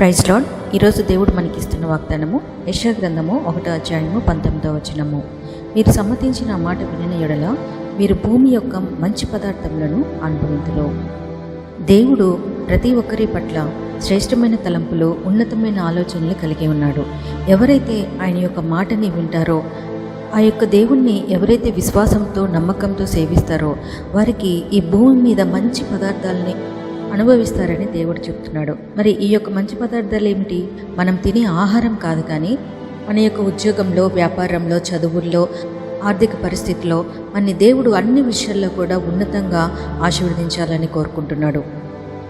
Praise lord ఈరోజు దేవుడు మనకి ఇస్తున్న వాగ్దానము యశగ్రంథము ఒకటో అధ్యాయము పంతొమ్మిదో వచనము. మీరు సమ్మతించిన మాట వినిన ఎడల మీరు భూమి యొక్క మంచి పదార్థములను అనుభవింతురు దేవుడు ప్రతి ఒక్కరి పట్ల శ్రేష్టమైన తలంపులు ఉన్నతమైన ఆలోచనలు కలిగి ఉన్నాడు. ఎవరైతే ఆయన యొక్క మాటని వింటారో ఆ యొక్క దేవుణ్ణి ఎవరైతే విశ్వాసంతో నమ్మకంతో సేవిస్తారో వారికి ఈ భూమి మీద మంచి పదార్థాలని అనుభవిస్తారని దేవుడు చెప్తున్నాడు. మరి ఈ యొక్క మంచి పదార్థాలు ఏమిటి? మనం తినే ఆహారం కాదు కానీ మన యొక్క ఉద్యోగంలో వ్యాపారంలో చదువుల్లో ఆర్థిక పరిస్థితిలో మన దేవుడు అన్ని విషయాల్లో కూడా ఉన్నతంగా ఆశీర్వదించాలని కోరుకుంటున్నాడు.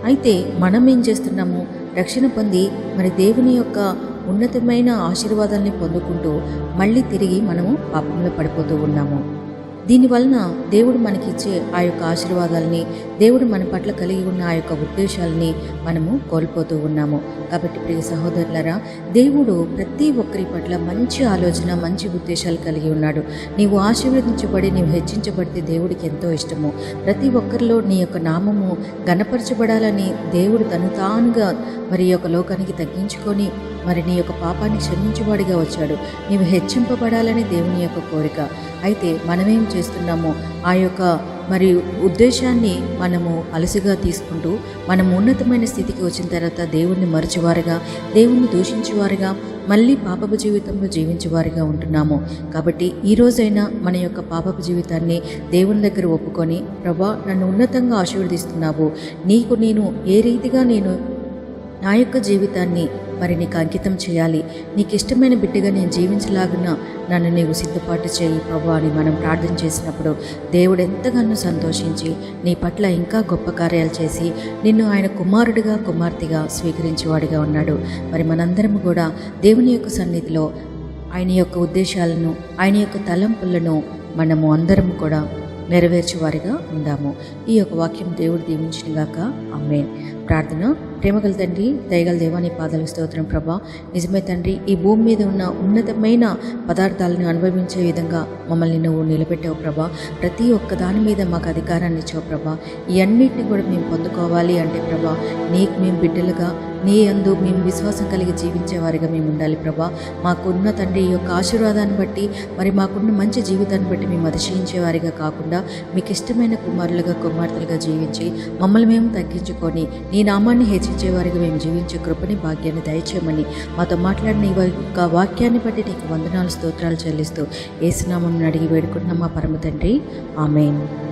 అయితే మనం ఏం చేస్తున్నాము? రక్షణ పొంది మరి దేవుని యొక్క ఉన్నతమైన ఆశీర్వాదాల్ని పొందుకుంటూ మళ్ళీ తిరిగి మనము పాపంలో పడిపోతూ ఉన్నాము. దీనివలన దేవుడు మనకిచ్చే ఆ యొక్క ఆశీర్వాదాలని దేవుడు మన పట్ల కలిగి ఉన్న ఆ యొక్క ఉద్దేశాలని మనము కోల్పోతూ ఉన్నాము. కాబట్టి ప్రియ సహోదరులరా దేవుడు ప్రతి ఒక్కరి పట్ల మంచి ఆలోచన మంచి ఉద్దేశాలు కలిగి ఉన్నాడు. నీవు ఆశీర్వదించబడి నీవు హెచ్చించబడితే దేవుడికి ఎంతో ఇష్టము. ప్రతి ఒక్కరిలో నీ యొక్క నామము గణపరచబడాలని దేవుడు తను తానుగా మరి యొక్క లోకానికి తగ్గించుకొని మరి నీ యొక్క పాపాన్ని క్షమించువాడిగా వచ్చాడు. నీవు హెచ్చింపబడాలని దేవుని యొక్క కోరిక. అయితే మనమేం చేస్తున్నామో ఆ యొక్క మరి ఉద్దేశాన్ని మనము అలసిగా తీసుకుంటూ మనం ఉన్నతమైన స్థితికి వచ్చిన తర్వాత దేవుణ్ణి మరచివారుగా దేవుణ్ణి దూషించేవారుగా మళ్ళీ పాపపు జీవితంలో జీవించేవారుగా ఉంటున్నాము. కాబట్టి ఈ రోజైనా మన యొక్క పాపపు జీవితాన్ని దేవుని దగ్గర ఒప్పుకొని ప్రభా నన్ను ఉన్నతంగా ఆశీర్వదిస్తున్నావు. నీకు నేను ఏ రీతిగా నేను నా యొక్క జీవితాన్ని మరి నీకు అంకితం చేయాలి. నీకు ఇష్టమైన బిడ్డగా నేను జీవించలాగిన నన్ను నీవు సిద్ధపాటు చేయి ప్రభు అని మనం ప్రార్థన చేసినప్పుడు దేవుడు ఎంతగానో సంతోషించి నీ పట్ల ఇంకా గొప్ప కార్యాలు చేసి నిన్ను ఆయన కుమారుడిగా కుమార్తెగా స్వీకరించేవాడిగా ఉన్నాడు. మరి మనందరం కూడా దేవుని యొక్క సన్నిధిలో ఆయన యొక్క ఉద్దేశాలను ఆయన యొక్క తలంపులను మనము అందరం కూడా నెరవేర్చేవారిగా ఉందాము. ఈ యొక్క వాక్యం దేవుడు దీవించినగాక అమ్మేన్ ప్రార్థన ప్రేమగల తండ్రి దయగల దేవాని పాదాల స్తోత్రం ప్రభా. నిజమే తండ్రి ఈ భూమి మీద ఉన్న ఉన్నతమైన పదార్థాలను అనుభవించే విధంగా మమ్మల్ని నువ్వు నిలబెట్టావు ప్రభా. ప్రతి ఒక్క దాని మీద మాకు అధికారాన్ని ఇచ్చావు ప్రభా. ఈ కూడా మేము పొందుకోవాలి అంటే ప్రభా నీకు మేము బిడ్డలుగా నీ అందు మేము విశ్వాసం కలిగి జీవించేవారిగా మేము ఉండాలి ప్రభా. మాకున్న తండ్రి యొక్క ఆశీర్వాదాన్ని బట్టి మరి మాకున్న మంచి జీవితాన్ని బట్టి మేము అతిశయించేవారిగా కాకుండా మీకు ఇష్టమైన కుమారులుగా కుమార్తెలుగా జీవించి మమ్మల్ని మేము తగ్గించుకొని నీ నామాన్ని హెచ్చించేవారిగా మేము జీవించే కృపని భాగ్యాన్ని దయచేయమని మాతో మాట్లాడిన ఈ యొక్క వాక్యాన్ని బట్టి నీకు వందనాలు స్తోత్రాలు చెల్లిస్తూ ఏసునామం అడిగి వేడుకుంటున్నాం మా పరమ తండ్రి. ఆమెన్.